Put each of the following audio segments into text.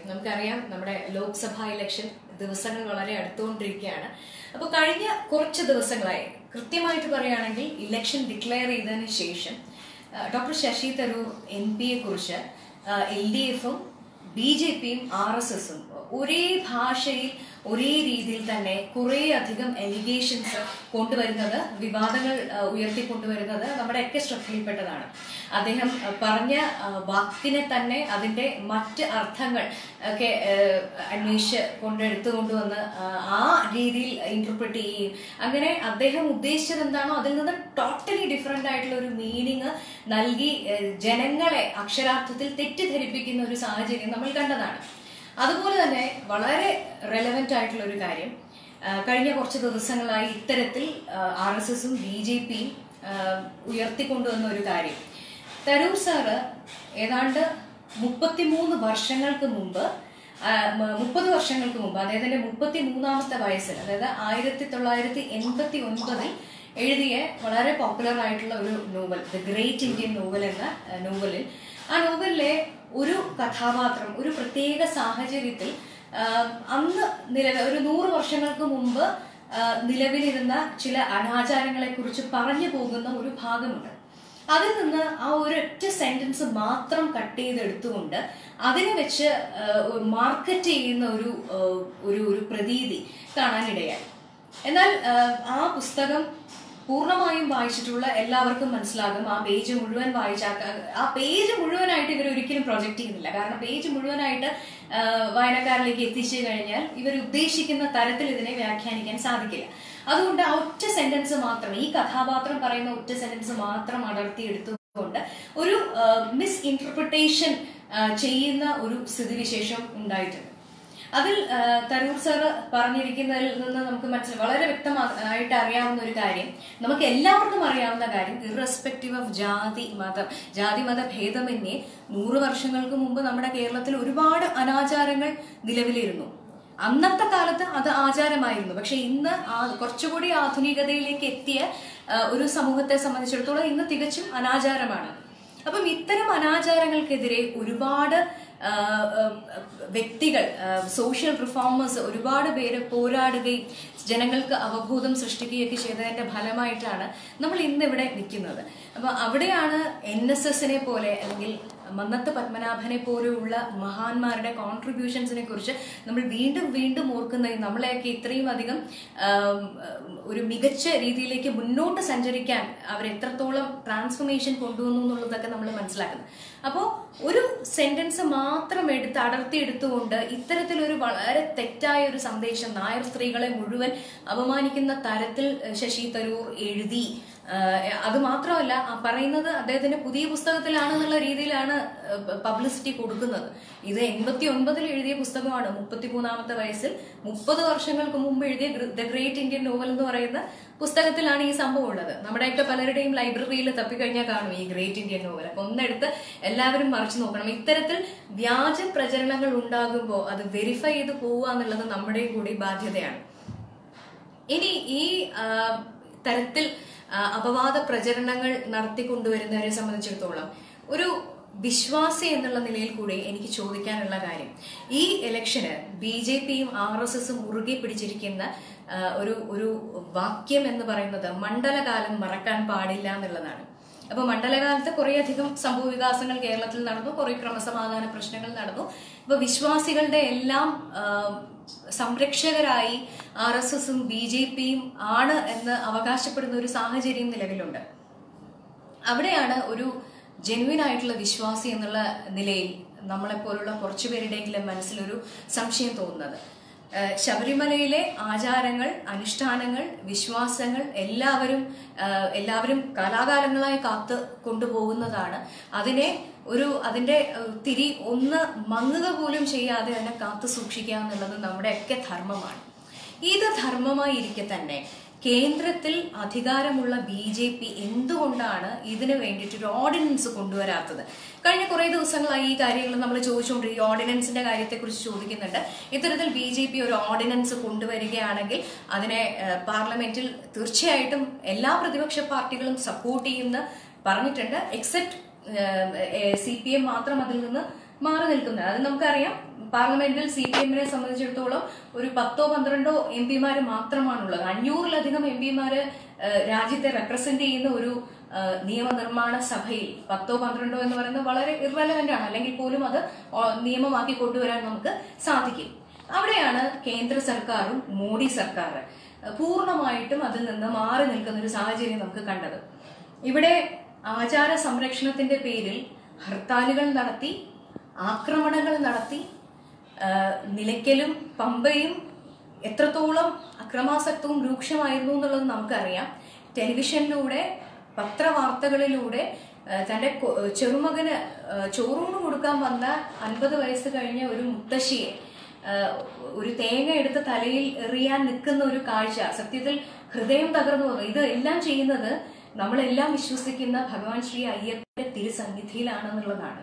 നമുക്കറിയാം നമ്മുടെ ലോക്സഭാ ഇലക്ഷൻ ദിവസങ്ങൾ വളരെ അടുത്തുകൊണ്ടിരിക്കുകയാണ്. അപ്പോൾ കഴിഞ്ഞ കുറച്ച് ദിവസങ്ങളായി കൃത്യമായിട്ട് പറയുകയാണെങ്കിൽ ഇലക്ഷൻ ഡിക്ലെയർ ചെയ്തതിന് ശേഷം ഡോക്ടർ ശശി തരൂർ എം പിയെ കുറിച്ച് എൽ ഡി എഫും ബി ജെ പിയും ആർ എസ് എസും ഒരേ ഭാഷയിൽ ഒരേ രീതിയിൽ തന്നെ കുറെ അധികം എലിഗേഷൻസ് കൊണ്ടുവരുന്നത് വിവാദങ്ങൾ ഉയർത്തിക്കൊണ്ടുവരുന്നത് നമ്മുടെയൊക്കെ ശ്രദ്ധയിൽപ്പെട്ടതാണ്. അദ്ദേഹം പറഞ്ഞ വാക്കിനെ തന്നെ അതിന്റെ മറ്റ് അർത്ഥങ്ങൾ ഒക്കെ അന്വേഷിച്ച് കൊണ്ടെടുത്തു കൊണ്ടുവന്ന് ആ, ആ രീതിയിൽ ഇന്റർപ്രറ്റ് ചെയ്യുകയും അങ്ങനെ അദ്ദേഹം ഉദ്ദേശിച്ചത് എന്താണോ അതിൽ നിന്ന് ടോട്ടലി ഡിഫറെന്റ് ആയിട്ടുള്ള ഒരു മീനിങ് നൽകി ജനങ്ങളെ അക്ഷരാർത്ഥത്തിൽ തെറ്റിദ്ധരിപ്പിക്കുന്ന ഒരു സാഹചര്യം നമ്മൾ കണ്ടതാണ്. അതുപോലെ തന്നെ വളരെ റെലവെന്റ് ആയിട്ടുള്ള ഒരു കാര്യം കഴിഞ്ഞ കുറച്ച് ദിവസങ്ങളായി ഇത്തരത്തിൽ ആർ എസ് എസും ബി ജെ പിയും ഉയർത്തിക്കൊണ്ടുവന്ന ഒരു കാര്യം. തരൂർ സാറ് ഏതാണ്ട് മുപ്പത്തിമൂന്ന് വർഷങ്ങൾക്ക് മുമ്പ് മുപ്പത് വർഷങ്ങൾക്ക് മുമ്പ് അദ്ദേഹത്തിന്റെ മുപ്പത്തി മൂന്നാമത്തെ വയസ്സിൽ അതായത് ആയിരത്തി തൊള്ളായിരത്തി എൺപത്തി ഒൻപതിൽ എഴുതിയ വളരെ പോപ്പുലർ ആയിട്ടുള്ള ഒരു novel the great Indian novel എന്ന നോവലിൽ ആ നോവലിലെ ഒരു കഥാപാത്രം ഒരു പ്രത്യേക സാഹചര്യത്തിൽ അന്ന് നിലവിൽ ഒരു നൂറ് വർഷങ്ങൾക്ക് മുമ്പ് നിലവിലിരുന്ന ചില അനാചാരങ്ങളെ കുറിച്ച് പറഞ്ഞു പോകുന്ന ഒരു ഭാഗമുണ്ട്. അതിൽ നിന്ന് ആ ഒരൊറ്റ സെന്റൻസ് മാത്രം കട്ട് ചെയ്തെടുത്തുകൊണ്ട് അതിനെ വെച്ച് മാർക്കറ്റ് ചെയ്യുന്ന ഒരു ഒരു ഒരു പ്രതീതി കാണാനിടയായി. എന്നാൽ ആ പുസ്തകം പൂർണമായും വായിച്ചിട്ടുള്ള എല്ലാവർക്കും മനസ്സിലാകും. ആ പേജ് മുഴുവൻ വായിച്ച ആ പേജ് മുഴുവനായിട്ട് ഇവർ ഒരിക്കലും പ്രൊജക്ട് ചെയ്യുന്നില്ല. കാരണം പേജ് മുഴുവനായിട്ട് വായനക്കാരിലേക്ക് എത്തിച്ചു കഴിഞ്ഞാൽ ഇവർ ഉദ്ദേശിക്കുന്ന തരത്തിൽ ഇതിനെ വ്യാഖ്യാനിക്കാൻ സാധിക്കില്ല. അതുകൊണ്ട് ആ ഒറ്റ സെന്റൻസ് മാത്രം ഈ കഥാപാത്രം പറയുന്ന ഒറ്റ സെന്റൻസ് മാത്രം അടർത്തിയെടുത്തുകൊണ്ട് ഒരു മിസ് ഇന്റർപ്രിട്ടേഷൻ ചെയ്യുന്ന ഒരു സ്ഥിതിവിശേഷം ഉണ്ടായിട്ടുണ്ട്. അതിൽ തരൂർ സാറ് പറഞ്ഞിരിക്കുന്നതിൽ നിന്ന് നമുക്ക് മറ്റു വളരെ വ്യക്തമായിട്ട് അറിയാവുന്ന ഒരു കാര്യം. നമുക്ക് എല്ലാവർക്കും അറിയാവുന്ന കാര്യം ഇറസ്പെക്റ്റീവ് ഓഫ് ജാതി മതം. ജാതി മത ഭേദമന്യേ നൂറ് വർഷങ്ങൾക്ക് മുമ്പ് നമ്മുടെ കേരളത്തിൽ ഒരുപാട് അനാചാരങ്ങൾ നിലവിലിരുന്നു. അന്നത്തെ കാലത്ത് അത് ആചാരമായിരുന്നു. പക്ഷെ ഇന്ന് കുറച്ചുകൂടി ആധുനികതയിലേക്ക് എത്തിയ ഒരു സമൂഹത്തെ സംബന്ധിച്ചിടത്തോളം ഇന്ന് തികച്ചും അനാചാരമാണ്. അപ്പം ഇത്തരം അനാചാരങ്ങൾക്കെതിരെ ഒരുപാട് വ്യക്തികൾ സോഷ്യൽ റിഫോമേഴ്സ് ഒരുപാട് പേര് പോരാടുകയും ജനങ്ങൾക്ക് അവബോധം സൃഷ്ടിക്കുകയൊക്കെ ചെയ്തതിന്റെ ഫലമായിട്ടാണ് നമ്മൾ ഇന്നിവിടെ നിൽക്കുന്നത്. അപ്പൊ അവിടെയാണ് എൻ എസ് എസിനെ പോലെ അല്ലെങ്കിൽ മന്നത്ത് പത്മനാഭനെ പോലെയുള്ള മഹാന്മാരുടെ കോൺട്രിബ്യൂഷൻസിനെ കുറിച്ച് നമ്മൾ വീണ്ടും വീണ്ടും ഓർക്കുന്ന നമ്മളെയൊക്കെ ഇത്രയും അധികം ഒരു മികച്ച രീതിയിലേക്ക് മുന്നോട്ട് സഞ്ചരിക്കാൻ അവർ എത്രത്തോളം ട്രാൻസ്ഫോർമേഷൻ കൊണ്ടുവന്നു എന്നുള്ളതൊക്കെ നമ്മൾ മനസ്സിലാക്കുന്നു. അപ്പോൾ ഒരു സെന്റൻസ് മാത്രം എടുത്ത് അടർത്തി എടുത്തുകൊണ്ട് ഇത്തരത്തിലൊരു വളരെ തെറ്റായ ഒരു സന്ദേശം നായർ സ്ത്രീകളെ മുഴുവൻ അപമാനിക്കുന്ന തരത്തിൽ ശശി തരൂർ എഴുതി. അത് മാത്രമല്ല പറയുന്നത് അദ്ദേഹത്തിന്റെ പുതിയ പുസ്തകത്തിലാണെന്നുള്ള രീതിയിലാണ് പബ്ലിസിറ്റി കൊടുക്കുന്നത്. ഇത് എൺപത്തി ഒൻപതിൽ എഴുതിയ പുസ്തകമാണ് മുപ്പത്തിമൂന്നാമത്തെ വയസ്സിൽ. മുപ്പത് വർഷങ്ങൾക്ക് മുമ്പ് എഴുതിയ ദ ഗ്രേറ്റ് ഇന്ത്യൻ നോവൽ എന്ന് പറയുന്ന പുസ്തകത്തിലാണ് ഈ സംഭവം ഉള്ളത്. നമ്മുടെയൊക്കെ പലരുടെയും ലൈബ്രറിയിൽ തപ്പിക്കഴിഞ്ഞാൽ കാണും ഈ ഗ്രേറ്റ് ഇന്ത്യൻ നോവൽ. അപ്പൊ ഒന്നെടുത്ത് എല്ലാവരും മറിച്ചു നോക്കണം. ഇത്തരത്തിൽ വ്യാജ പ്രചരണങ്ങൾ ഉണ്ടാകുമ്പോൾ അത് വെരിഫൈ ചെയ്ത് പോവുക എന്നുള്ളത് നമ്മുടെയും കൂടി ബാധ്യതയാണ്. ഇനി ഈ തരത്തിൽ അപവാദ പ്രചരണങ്ങൾ നടത്തിക്കൊണ്ടുവരുന്നവരെ സംബന്ധിച്ചിടത്തോളം ഒരു വിശ്വാസി എന്നുള്ള നിലയിൽ കൂടി എനിക്ക് ചോദിക്കാനുള്ള കാര്യം. ഈ ഇലക്ഷന് ബി ജെ പിയും ആർ എസ് എസും മുറുകെ പിടിച്ചിരിക്കുന്ന ഒരു ഒരു വാക്യം എന്ന് പറയുന്നത് മണ്ഡലകാലം മറക്കാൻ പാടില്ല എന്നുള്ളതാണ്. അപ്പൊ മണ്ഡലകാലത്ത് കുറേയധികം സംഭവ വികാസങ്ങൾ കേരളത്തിൽ നടന്നു കുറെ ക്രമസമാധാന പ്രശ്നങ്ങൾ നടന്നു. ഇപ്പൊ വിശ്വാസികളുടെ എല്ലാം സംരക്ഷകരായി ആർ എസ് എസും ബി ജെ പിയും ആണ് എന്ന് അവകാശപ്പെടുന്ന ഒരു സാഹചര്യം നിലവിലുണ്ട്. അവിടെയാണ് ഒരു ജെനുവിൻ ആയിട്ടുള്ള വിശ്വാസി എന്നുള്ള നിലയിൽ നമ്മളെപ്പോലുള്ള കുറച്ചു മനസ്സിലൊരു സംശയം തോന്നുന്നത്. ശബരിമലയിലെ ആചാരങ്ങൾ അനുഷ്ഠാനങ്ങൾ വിശ്വാസങ്ങൾ എല്ലാവരും എല്ലാവരും കാലാകാലങ്ങളായി കാത്ത് കൊണ്ടുപോകുന്നതാണ്. അതിനെ ഒരു അതിന്റെ തിരി ഒന്ന് മങ്ങുക പോലും ചെയ്യാതെ തന്നെ കാത്തു സൂക്ഷിക്കുക എന്നുള്ളത് നമ്മുടെയൊക്കെ ധർമ്മമാണ്. ഇത് ധർമ്മമായി ഇരിക്കെ തന്നെ കേന്ദ്രത്തിൽ അധികാരമുള്ള ബി ജെ പി എന്തുകൊണ്ടാണ് ഇതിനു വേണ്ടിയിട്ട് ഒരു ഓർഡിനൻസ് കൊണ്ടുവരാത്തത്? കഴിഞ്ഞ കുറേ ദിവസങ്ങളായി ഈ കാര്യങ്ങൾ നമ്മൾ ചോദിച്ചുകൊണ്ടിരിക്കും ഈ ഓർഡിനൻസിന്റെ കാര്യത്തെക്കുറിച്ച് ചോദിക്കുന്നുണ്ട്. ഇത്തരത്തിൽ ബി ജെ പി ഒരു ഓർഡിനൻസ് കൊണ്ടുവരികയാണെങ്കിൽ അതിനെ പാർലമെന്റിൽ തീർച്ചയായിട്ടും എല്ലാ പ്രതിപക്ഷ പാർട്ടികളും സപ്പോർട്ട് ചെയ്യുന്ന പറഞ്ഞിട്ടുണ്ട് എക്സെപ്റ്റ് സി പി എം മാത്രം അതിൽ നിന്ന് മാറി നിൽക്കുന്നത്. അത് നമുക്കറിയാം. പാർലമെന്റിൽ സി പി എമ്മിനെ സംബന്ധിച്ചിടത്തോളം ഒരു പത്തോ പന്ത്രണ്ടോ എം പിമാര് മാത്രമാണുള്ളത്. അഞ്ഞൂറിലധികം എം പിമാര് രാജ്യത്തെ റെപ്രസെന്റ് ചെയ്യുന്ന ഒരു നിയമനിർമ്മാണ സഭയിൽ പത്തോ പന്ത്രണ്ടോ എന്ന് പറയുന്നത് വളരെ ഇറലവന്റ് ആണ്. അല്ലെങ്കിൽ പോലും അത് നിയമമാക്കി കൊണ്ടുവരാൻ നമുക്ക് സാധിക്കും. അവിടെയാണ് കേന്ദ്ര സർക്കാരും മോഡി സർക്കാർ പൂർണമായിട്ടും അതിൽ നിന്ന് മാറി നിൽക്കുന്ന ഒരു സാഹചര്യം നമുക്ക് കണ്ടത്. ഇവിടെ ആചാര സംരക്ഷണത്തിന്റെ പേരിൽ ഹർത്താലുകൾ നടത്തി ആക്രമണങ്ങൾ നടത്തി നിലയ്ക്കലും പമ്പയും എത്രത്തോളം അക്രമാസക്തവും രൂക്ഷമായിരുന്നു എന്നുള്ളത് നമുക്കറിയാം. ടെലിവിഷനിലൂടെ പത്രവാർത്തകളിലൂടെ തന്റെ ചെറുമകന് ചോറൂണ് കൊടുക്കാൻ വന്ന അൻപത് വയസ്സ് കഴിഞ്ഞ ഒരു മുത്തശ്ശിയെ ഒരു തേങ്ങ എടുത്ത് തലയിൽ എറിയാൻ നിൽക്കുന്ന ഒരു കാഴ്ച സത്യത്തിൽ ഹൃദയം തകർന്നു പോകും ഇത് എല്ലാം ചെയ്യുന്നത് നമ്മളെല്ലാം വിശ്വസിക്കുന്ന ഭഗവാൻ ശ്രീ അയ്യപ്പന്റെ തിരുസന്നിധിയിലാണെന്നുള്ളതാണ്.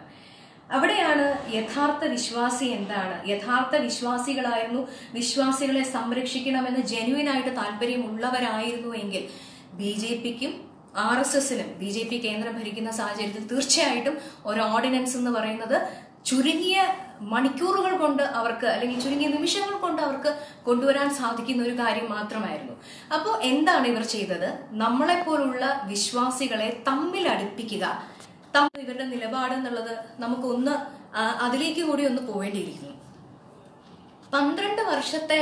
അവിടെയാണ് യഥാർത്ഥ വിശ്വാസി എന്താണ്? യഥാർത്ഥ വിശ്വാസികളായിരുന്നു. വിശ്വാസികളെ സംരക്ഷിക്കണമെന്ന് ജെന്യുവൻ ആയിട്ട് താല്പര്യമുള്ളവരായിരുന്നു എങ്കിൽ ബി ജെ പിക്കും ആർ എസ് എസിനും ബി ജെ പി കേന്ദ്രം ഭരിക്കുന്ന സാഹചര്യത്തിൽ തീർച്ചയായിട്ടും ഒരു ഓർഡിനൻസ് എന്ന് പറയുന്നത് ചുരുങ്ങിയ മണിക്കൂറുകൾ കൊണ്ട് അവർക്ക് അല്ലെങ്കിൽ ചുരുങ്ങിയ നിമിഷങ്ങൾ കൊണ്ട് അവർക്ക് കൊണ്ടുവരാൻ സാധിക്കുന്ന ഒരു കാര്യം മാത്രമായിരുന്നു. അപ്പോൾ എന്താണ് ഇവർ ചെയ്തത്? നമ്മളെപ്പോലുള്ള വിശ്വാസികളെ തമ്മിൽ അടുപ്പിക്കുക തമ്മിൽ ഇവരുടെ നിലപാട് എന്നുള്ളത് നമുക്കൊന്ന് അതിലേക്ക് കൂടി ഒന്ന് പോവേണ്ടിയിരിക്കുന്നു. പന്ത്രണ്ട് വർഷത്തെ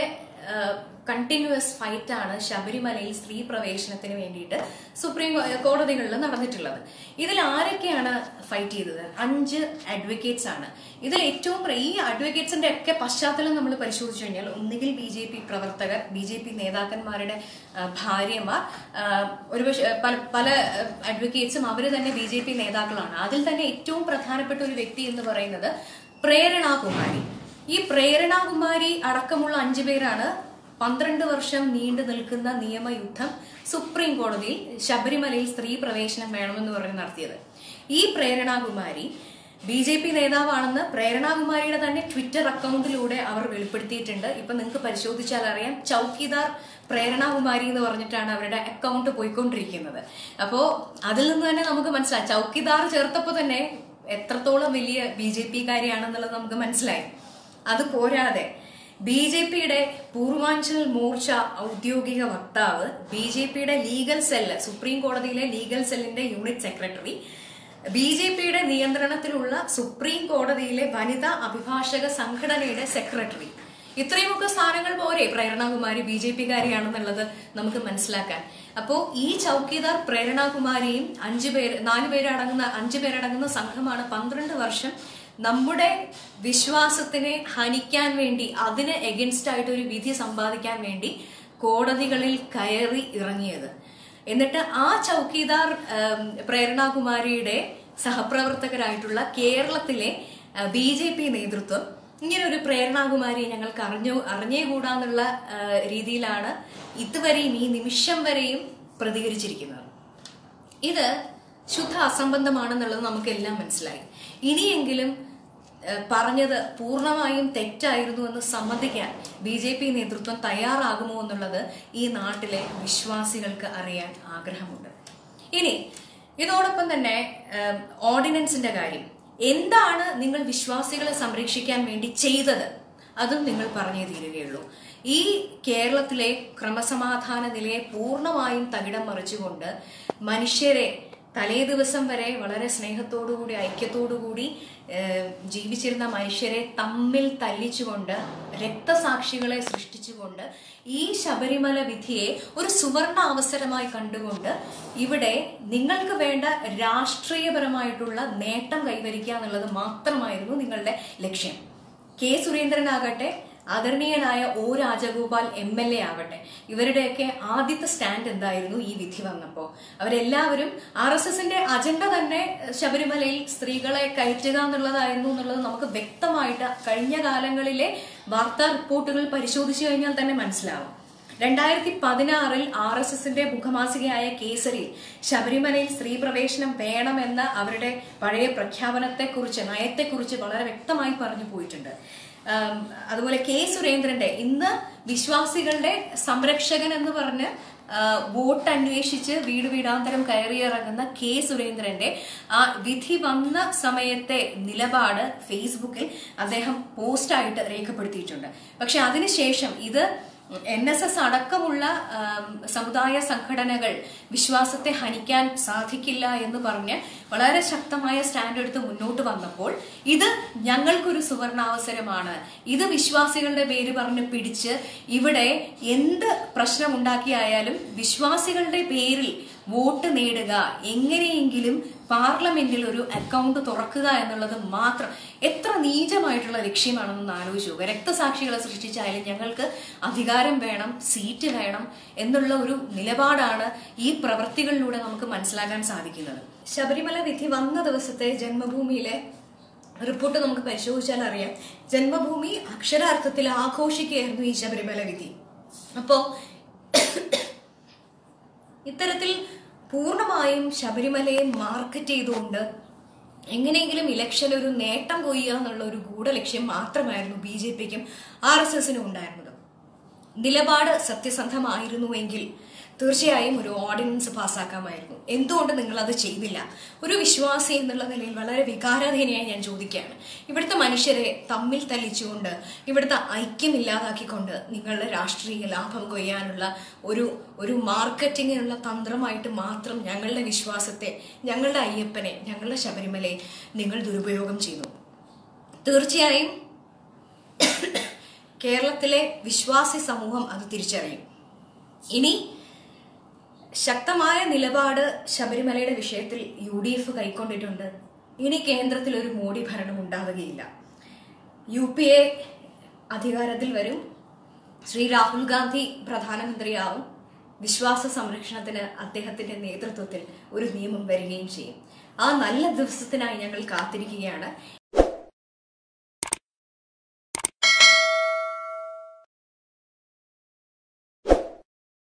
കണ്ടിന്യൂസ് ഫൈറ്റ് ആണ് ശബരിമലയിൽ സ്ത്രീ പ്രവേശനത്തിന് വേണ്ടിയിട്ട് സുപ്രീം കോടതികളിൽ നടന്നിട്ടുള്ളത്. ഇതിൽ ആരൊക്കെയാണ് ഫൈറ്റ് ചെയ്തത്? അഞ്ച് അഡ്വക്കേറ്റ്സ് ആണ്. ഇതിൽ ഏറ്റവും ഈ അഡ്വക്കേറ്റ്സിന്റെ ഒക്കെ പശ്ചാത്തലം നമ്മൾ പരിശോധിച്ചു കഴിഞ്ഞാൽ ഒന്നുകിൽ ബി ജെ പി പ്രവർത്തകർ ബി ജെ പി നേതാക്കന്മാരുടെ ഭാര്യമാർ ഒരുപക്ഷെ പല പല അഡ്വക്കേറ്റ്സും അവർ തന്നെ ബി ജെ പി നേതാക്കളാണ്. അതിൽ തന്നെ ഏറ്റവും പ്രധാനപ്പെട്ട ഒരു വ്യക്തി എന്ന് പറയുന്നത് പ്രേരണാകുമാരി. ഈ പ്രേരണാകുമാരി അടക്കമുള്ള അഞ്ചു പേരാണ് പന്ത്രണ്ട് വർഷം നീണ്ടു നിൽക്കുന്ന നിയമയുദ്ധം സുപ്രീം കോടതിയിൽ ശബരിമലയിൽ സ്ത്രീ പ്രവേശനം വേണമെന്ന് പറഞ്ഞ് നടത്തിയത്. ഈ പ്രേരണാകുമാരി ബി ജെ പി നേതാവാണെന്ന് പ്രേരണാകുമാരിയുടെ തന്നെ ട്വിറ്റർ അക്കൗണ്ടിലൂടെ അവർ വെളിപ്പെടുത്തിയിട്ടുണ്ട്. ഇപ്പൊ നിങ്ങൾക്ക് പരിശോധിച്ചാൽ അറിയാം ചൌക്കിദാർ പ്രേരണാകുമാരി എന്ന് പറഞ്ഞിട്ടാണ് അവരുടെ അക്കൗണ്ട് പോയിക്കൊണ്ടിരിക്കുന്നത്. അപ്പോ അതിൽ നിന്ന് തന്നെ നമുക്ക് മനസ്സിലായി. ചൌക്കിദാർ ചേർത്തപ്പോ തന്നെ എത്രത്തോളം വലിയ ബി ജെ പി കാര്യമാണെന്നുള്ളത് നമുക്ക് മനസ്സിലായി. അത് പോരാതെ ബി ജെ പിയുടെ പൂർവാഞ്ചൽ മോർച്ച ഔദ്യോഗിക വക്താവ് ബി ജെ പിയുടെ ലീഗൽ സെല്ല് സുപ്രീം കോടതിയിലെ ലീഗൽ സെല്ലിന്റെ യൂണിറ്റ് സെക്രട്ടറി ബി ജെ പിയുടെ നിയന്ത്രണത്തിലുള്ള സുപ്രീം കോടതിയിലെ വനിതാ അഭിഭാഷക സംഘടനയുടെ സെക്രട്ടറി. ഇത്രയുമൊക്കെ സ്ഥാനങ്ങൾ പോരെ പ്രേരണകുമാരി ബി ജെ പിക്കാരിയാണെന്നുള്ളത് നമുക്ക് മനസ്സിലാക്കാൻ. അപ്പോ ഈ ചൌക്കിദാർ പ്രേരണാകുമാരിയും അഞ്ചു പേര് നാലു പേരടങ്ങുന്ന അഞ്ചു പേരടങ്ങുന്ന സംഘമാണ് പന്ത്രണ്ട് വർഷം നമ്മുടെ വിശ്വാസത്തിനെ ഹനിക്കാൻ വേണ്ടി അതിന് എഗൻസ്റ്റ് ആയിട്ട് ഒരു വിധി സമ്പാദിക്കാൻ വേണ്ടി കോടതികളിൽ കയറി ഇറങ്ങിയത്. എന്നിട്ട് ആ ചൌക്കിദാർ പ്രേരണാകുമാരിയുടെ സഹപ്രവർത്തകരായിട്ടുള്ള കേരളത്തിലെ ബി ജെ പി നേതൃത്വം ഇങ്ങനെ ഒരു പ്രേരണാകുമാരി ഞങ്ങൾക്ക് അറിഞ്ഞു അറിഞ്ഞേ കൂടാന്നുള്ള രീതിയിലാണ് ഇതുവരെയും ഈ നിമിഷം വരെയും പ്രതികരിച്ചിരിക്കുന്നത്. ഇത് ശുദ്ധ അസംബന്ധമാണെന്നുള്ളത് നമുക്കെല്ലാം മനസ്സിലായി. ഇനിയെങ്കിലും പറഞ്ഞത് പൂർണമായും തെറ്റായിരുന്നു എന്ന് സമ്മതിക്കാൻ ബി ജെ പി നേതൃത്വം തയ്യാറാകുമോ എന്നുള്ളത് ഈ നാട്ടിലെ വിശ്വാസികൾക്ക് അറിയാൻ ആഗ്രഹമുണ്ട്. ഇനി ഇതോടൊപ്പം തന്നെ ഓർഡിനൻസിന്റെ കാര്യം. എന്താണ് നിങ്ങൾ വിശ്വാസികളെ സംരക്ഷിക്കാൻ വേണ്ടി ചെയ്തത്? അതും നിങ്ങൾ പറഞ്ഞേ തീരുകയുള്ളൂ. ഈ കേരളത്തിലെ ക്രമസമാധാന നിലയെ പൂർണമായും തകിടം മറിച്ചുകൊണ്ട് മനുഷ്യരെ തലേ ദിവസം വരെ വളരെ സ്നേഹത്തോടുകൂടി ഐക്യത്തോടുകൂടി ജീവിച്ചിരുന്ന മനുഷ്യരെ തമ്മിൽ തല്ലിച്ചുകൊണ്ട് രക്തസാക്ഷികളെ സൃഷ്ടിച്ചുകൊണ്ട് ഈ ശബരിമല വിധിയെ ഒരു സുവർണ അവസരമായി കണ്ടുകൊണ്ട് ഇവിടെ നിങ്ങൾക്ക് വേണ്ട രാഷ്ട്രീയപരമായിട്ടുള്ള നേട്ടം കൈവരിക്കുക എന്നുള്ളത് മാത്രമായിരുന്നു നിങ്ങളുടെ ലക്ഷ്യം. കെ സുരേന്ദ്രനാകട്ടെ ആദരണീയനായ O Rajagopal M L A ആവട്ടെ. ഇവരുടെയൊക്കെ ആദ്യത്തെ സ്റ്റാൻഡ് എന്തായിരുന്നു ഈ വിധി വന്നപ്പോ? അവരെല്ലാവരും ആർ എസ് എസിന്റെ അജണ്ട തന്നെ ശബരിമലയിൽ സ്ത്രീകളെ കയറ്റുക എന്നുള്ളതായിരുന്നു എന്നുള്ളത് നമുക്ക് വ്യക്തമായിട്ട് കഴിഞ്ഞ കാലങ്ങളിലെ വാർത്താ റിപ്പോർട്ടുകൾ പരിശോധിച്ചു കഴിഞ്ഞാൽ തന്നെ മനസ്സിലാവും. രണ്ടായിരത്തി പതിനാറിൽ ആർ എസ് എസിന്റെ മുഖമാസികയായ കേസരി ശബരിമലയിൽ സ്ത്രീ പ്രവേശനം വേണമെന്ന അവരുടെ പഴയ പ്രഖ്യാപനത്തെക്കുറിച്ച് നയത്തെക്കുറിച്ച് വളരെ വ്യക്തമായി പറഞ്ഞു പോയിട്ടുണ്ട്. അതുപോലെ കെ സുരേന്ദ്രന്റെ ഇന്ന് വിശ്വാസികളുടെ സംരക്ഷകൻ എന്ന് പറഞ്ഞ് വോട്ട് അന്വേഷിച്ച് വീട് വീടാന്തരം കയറിയിറങ്ങുന്ന കെ സുരേന്ദ്രന്റെ ആ വിധി വന്ന സമയത്തെ നിലപാട് ഫേസ്ബുക്കിൽ അദ്ദേഹം പോസ്റ്റായിട്ട് രേഖപ്പെടുത്തിയിട്ടുണ്ട്. പക്ഷെ അതിനുശേഷം ഇത് എൻ എസ് എസ് അടക്കമുള്ള സമുദായ സംഘടനകൾ വിശ്വാസത്തെ ഹനിക്കാൻ സാധിക്കില്ല എന്ന് പറഞ്ഞ് വളരെ ശക്തമായ സ്റ്റാൻഡ് എടുത്ത് മുന്നോട്ട് വന്നപ്പോൾ ഇത് ഞങ്ങൾക്കൊരു സുവർണാവസരമാണ്. ഇത് വിശ്വാസികളുടെ പേര് പറഞ്ഞ് പിടിച്ച് ഇവിടെ എന്ത് പ്രശ്നമുണ്ടാക്കിയായാലും വിശ്വാസികളുടെ പേരിൽ വോട്ട് നേടുക. എങ്ങനെയെങ്കിലും പാർലമെന്റിൽ ഒരു അക്കൗണ്ട് തുറക്കുക എന്നുള്ളത് മാത്രം. എത്ര നീചമായിട്ടുള്ള ലക്ഷ്യമാണെന്ന് ആലോചിച്ചു രക്തസാക്ഷികളെ സൃഷ്ടിച്ചായാലും ഞങ്ങൾക്ക് അധികാരം വേണം സീറ്റ് വേണം എന്നുള്ള ഒരു നിലപാടാണ് ഈ പ്രവൃത്തികളിലൂടെ നമുക്ക് മനസ്സിലാക്കാൻ സാധിക്കുന്നത്. ശബരിമല വിധി വന്ന ദിവസത്തെ ജന്മഭൂമിയിലെ റിപ്പോർട്ട് നമുക്ക് പരിശോധിച്ചാൽ അറിയാം. ജന്മഭൂമി അക്ഷരാർത്ഥത്തിൽ ആഘോഷിക്കുകയായിരുന്നു ഈ ശബരിമല വിധി. അപ്പോ ഇത്തരത്തിൽ പൂർണമായും ശബരിമലയെ മാർക്കറ്റ് ചെയ്തുകൊണ്ട് എങ്ങനെയെങ്കിലും ഇലക്ഷൻ ഒരു നേട്ടം കൊയ്യുക എന്നുള്ള ഒരു ഗൂഢലക്ഷ്യം മാത്രമായിരുന്നു ബി ജെ പിക്കും ആർ എസ് എസിനും ഉണ്ടായിരുന്നത്. നിലപാട് സത്യസന്ധമായിരുന്നുവെങ്കിൽ തീർച്ചയായും ഒരു ഓർഡിനൻസ് പാസ്സാക്കാമായിരുന്നു. എന്തുകൊണ്ട് അത് ചെയ്തില്ല? ഒരു വിശ്വാസി എന്നുള്ള നിലയിൽ വളരെ വികാരാധീനയായി ഞാൻ ചോദിക്കുകയാണ്. ഇവിടുത്തെ മനുഷ്യരെ തമ്മിൽ തല്ലിച്ചുകൊണ്ട് ഇവിടുത്തെ ഐക്യം ഇല്ലാതാക്കിക്കൊണ്ട് നിങ്ങളുടെ രാഷ്ട്രീയ ലാഭം കൊയ്യാനുള്ള ഒരു ഒരു മാർക്കറ്റിങ്ങിനുള്ള തന്ത്രമായിട്ട് മാത്രം ഞങ്ങളുടെ വിശ്വാസത്തെ ഞങ്ങളുടെ അയ്യപ്പനെ ഞങ്ങളുടെ ശബരിമലയെ നിങ്ങൾ ദുരുപയോഗം ചെയ്തു. തീർച്ചയായും കേരളത്തിലെ വിശ്വാസി സമൂഹം അത് തിരിച്ചറിയും. ഇനി ശക്തമായ നിലപാട് ശബരിമലയുടെ വിഷയത്തിൽ യു ഡി എഫ് കൈക്കൊണ്ടിട്ടുണ്ട്. ഇനി കേന്ദ്രത്തിൽ ഒരു മോഡി ഭരണം ഉണ്ടാവുകയില്ല. യു പി എ അധികാരത്തിൽ വരും. ശ്രീ രാഹുൽ ഗാന്ധി പ്രധാനമന്ത്രിയാവും. വിശ്വാസ സംരക്ഷണത്തിന് അദ്ദേഹത്തിന്റെ നേതൃത്വത്തിൽ ഒരു നിയമം വരികയും ചെയ്യും. ആ നല്ല ദിവസത്തിനായി ഞങ്ങൾ കാത്തിരിക്കുകയാണ്.